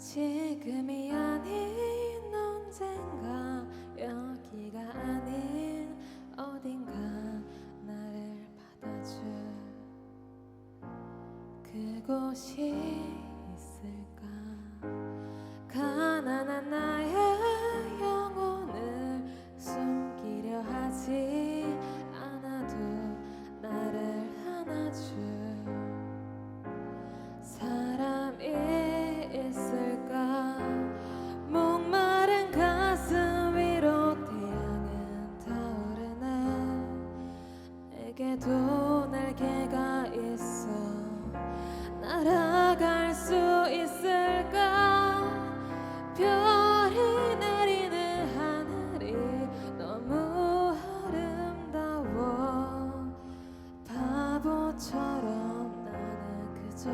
지금이 아닌 언젠가 여기가 아닌 어딘가 나를 받아줄 그곳이 있을까? 가난한 나 내게도 날개가 있어. 날아갈 수 있을까? 별이 내리는 하늘이 너무 아름다워. 바보처럼 나는 그저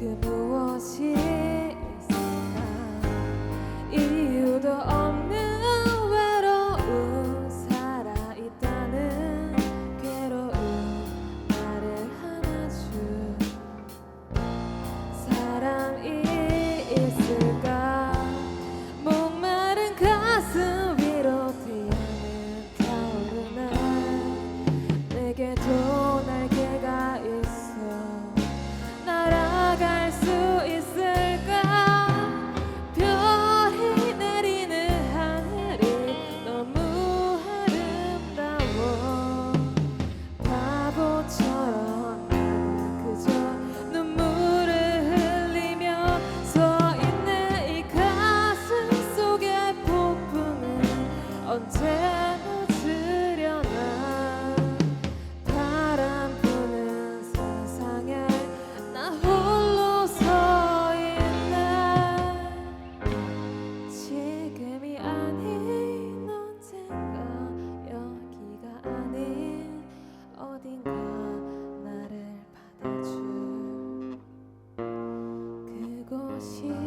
그 무엇이 있 언제 멎으려나 바람 부는 세상에 나 홀로 서 있네. 지금이 아닌 언젠가 여기가 아닌 어딘가 나를 받아줄 그곳이